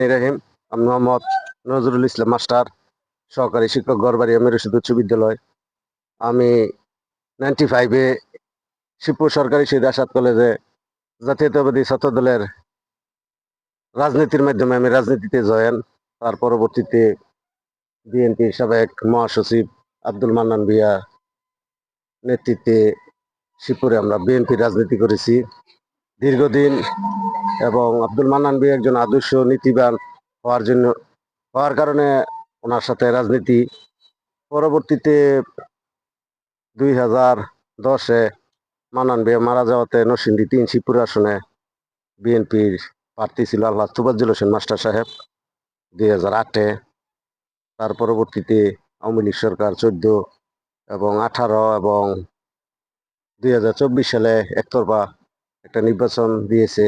রহিম আমি মোহাম্মদ নজরুল ইসলাম মাস্টার, সহকারী শিক্ষক গড়বাড়ি আমির রশিদ উচ্চ বিদ্যালয়। আমি নাইনটি ফাইভে শিবপুর সরকারি শহীদ আসাদ কলেজে জাতীয়তাবাদী ছাত্র দলের রাজনীতির মাধ্যমে আমি রাজনীতিতে জয়েন। তার পরবর্তীতে বিএনপির সাবেক মহাসচিব আব্দুল মান্নান বিয়া নেতৃত্বে শিবপুরে আমরা বিএনপি রাজনীতি করেছি। দীর্ঘদিন এবং আব্দুল মান্নান বি একজন আদর্শ নীতিবান হওয়ার জন্য, হওয়ার কারণে ওনার সাথে রাজনীতি পরবর্তীতে দুই হাজার দশে মান্নান বিয়ে মারা যাওয়াতে নরসিংদী তিন শিবপুর আসনে বিএনপির প্রার্থী ছিল আল্লাহ তুবাজ্জুল হোসেন মাস্টার সাহেব দুই হাজার আটে। তার পরবর্তীতে আওয়ামী লীগ সরকার চোদ্দ এবং আঠারো এবং দুই হাজার চব্বিশ সালে একতরফা একটা নির্বাচন দিয়েছে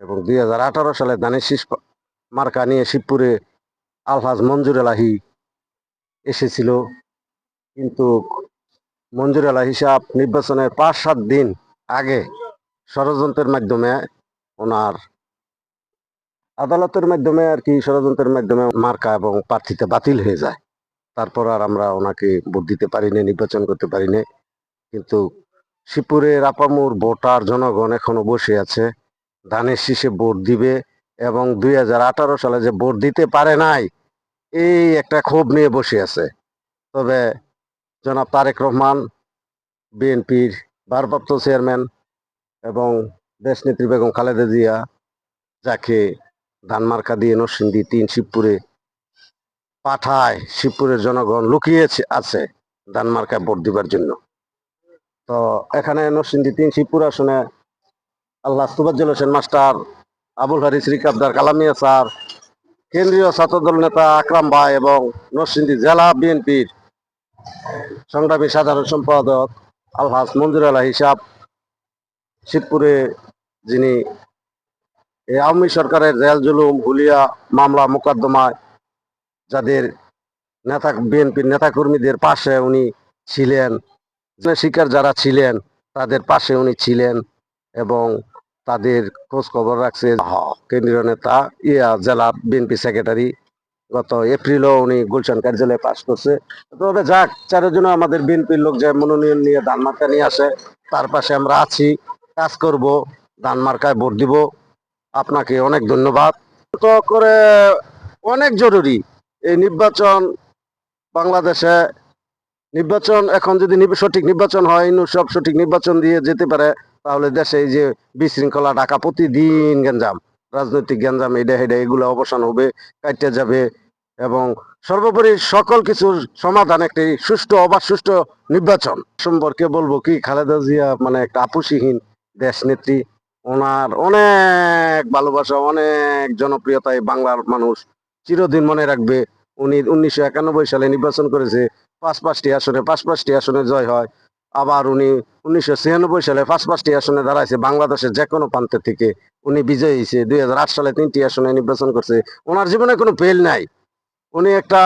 এবং দুই হাজার আঠারো সালে শীষ মার্কা নিয়ে শিবপুরে আলহাজ মঞ্জুর আলাহি এসেছিল। কিন্তু মঞ্জুর এলা হিসাব নির্বাচনের পাঁচ, সাত দিন আগে ষড়যন্ত্রের মাধ্যমে ওনার আদালতের মাধ্যমে আর কি ষড়যন্ত্রের মাধ্যমে মার্কা এবং প্রার্থীতে বাতিল হয়ে যায়। তারপর আর আমরা ওনাকে ভোট দিতে পারিনি, নির্বাচন করতে পারিনি। কিন্তু শিবপুরের আপামুর ভোটার জনগণ এখনও বসে আছে। ধানের শীষে ভোট দিবে এবং দুই হাজার আঠারো সালে যে ভোট দিতে পারে নাই, এই একটা ক্ষোভ নিয়ে বসে আছে। তবে জনাব তারেক রহমান, বিএনপির ভারপ্রাপ্ত চেয়ারম্যান এবং দেশনেত্রী বেগম খালেদা জিয়া, যাকে ধানমার্কা দিয়ে নরসিংদী তিন শিবপুরে পাঠায়, শিবপুরের জনগণ লুকিয়েছে আছে ধানমার্কায় ভোট দিবার জন্য। তো এখানে নরসিংদী তিন শিবপুর আসনে আল্লাহ সুবাজ্জল হোসেন মাস্টার আবুল হারি হারিস রিকাবদার কালামিয়া স্যার, কেন্দ্রীয় ছাত্রদল নেতা আকরাম ভাই এবং নরসিংদী জেলা বিএনপির সংগ্রামী সাধারণ সম্পাদক আলহাজ মঞ্জুর আলা হিসাব, শিবপুরে যিনি এই আওয়ামী সরকারের জেল জুলুম, হুলিয়া মামলা, মোকদ্দমায় যাদের নেতা, বিএনপির নেতাকর্মীদের পাশে উনি ছিলেন। শিকার যারা ছিলেন, তাদের পাশে উনি ছিলেন এবং তাদের খোঁজ খবর রাখছে। কেন্দ্রীয় নেতা, ইয়া জেলা বিএনপি সেক্রেটারি গত এপ্রিলও উনি গুলশান কার্যালয়ে পাশ করছে। তবে যাক চারজন আমাদের বিএনপির লোক যে মনোনয়ন নিয়ে ধানমার্কা নিয়ে আসে, তার পাশে আমরা আছি, কাজ করব, ধানমার্কায় ভোট দিব। আপনাকে অনেক ধন্যবাদ। তো করে অনেক জরুরি এই নির্বাচন বাংলাদেশে নির্বাচন, এখন যদি সঠিক নির্বাচন হয় সব সঠিক নির্বাচন দিয়ে যেতে পারে, তাহলে দেশে এই যে বিশৃঙ্খলা ঢাকা প্রতিদিন গেঞ্জাম রাজনৈতিক গেঞ্জাম এটা হেডে এগুলো অবসান হবে কাটতে যাবে এবং সর্বোপরি সকল কিছুর সমাধান একটি সুষ্ঠু, অবাধ, সুষ্ঠু নির্বাচন। সম্পর্কে বলব কি, খালেদা জিয়া মানে একটা আপুসিহীন দেশ নেত্রী। ওনার অনেক ভালোবাসা, অনেক জনপ্রিয়তায় বাংলার মানুষ চিরদিন মনে রাখবে। উনি উনিশশো একানব্বই সালে নির্বাচন করেছে পাঁচ পাঁচটি আসনে পাঁচ পাঁচটি আসনে জয় হয়। আবার উনি উনিশশো ছিয়ানব্বই সালে পাঁচ পাঁচটি আসনে দাঁড়াইছে বাংলাদেশের যে কোনো প্রান্ত থেকে। উনি বিজয়ী হয়েছে। দুই হাজার আট সালে তিনটি আসনে নির্বাচন করছে। ওনার জীবনে কোনো ফেল নাই। উনি একটা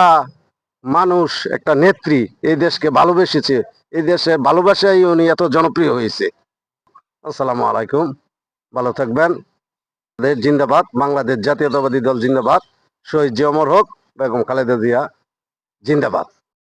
মানুষ, একটা নেত্রী। এই দেশকে ভালোবেসেছে। এই দেশে ভালোবাসাই উনি এত জনপ্রিয় হয়েছে। আসসালামু আলাইকুম। ভালো থাকবেন। জিন্দাবাদ। বাংলাদেশ জাতীয়তাবাদী দল জিন্দাবাদ। শহীদ জি অমর হোক, বেগম খালেদা জিয়া, জিন্দাবাদ।